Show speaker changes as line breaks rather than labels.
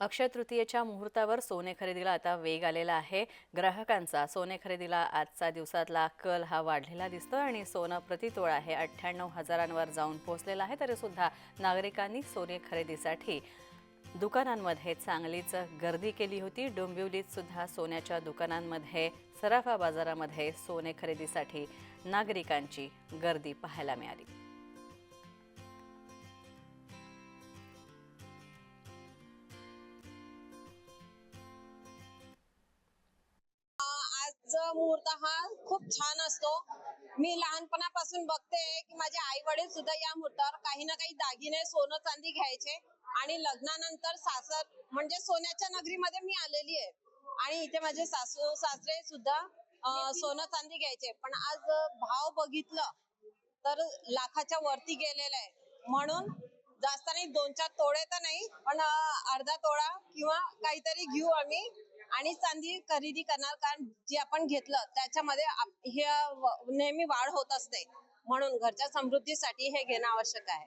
अक्षय तृतीयेच्या मुहूर्तावर सोने खरेदीला आता वेग आलेला आहे. ग्राहकांचा सोने खरेदीला आजचा दिवसातला कल हा वाढलेला दिसतोय आणि सोनं प्रतितोळा हे अठ्ठ्याण्णव हजारांवर जाऊन पोहोचलेलं आहे तरी सुद्धा नागरिकांनी सोने खरेदीसाठी दुकानांमध्ये चांगलीच गर्दी केली होती. डोंबिवलीत सुद्धा सोन्याच्या दुकानांमध्ये सराफा बाजारामध्ये सोने खरेदीसाठी नागरिकांची गर्दी पाहायला मिळाली.
आजचा मुहूर्त हा खूप छान असतो. मी लहानपणापासून बघते की माझे आई वडील सुद्धा या मुहूर्तावर काही ना काही दागिने सोनं चांदी घ्यायचे आणि लग्नानंतर सासर म्हणजे सोन्याच्या नगरीमध्ये मी आलेली आहे. आणि इथे माझे सासू सासरे सुद्धा सोनं चांदी घ्यायचे. पण आज भाव बघितलं तर लाखाच्या वरती गेलेला आहे. म्हणून जास्त नाही दोन चार तोडे तर नाही पण अर्धा तोडा किंवा काहीतरी घेऊ आम्ही. आणि चांदी खरेदी करणार कारण जे आपण घेतलं त्याच्यामध्ये हे नेहमी वाढ होत असते. म्हणून घरच्या समृद्धीसाठी हे घेणं आवश्यक आहे.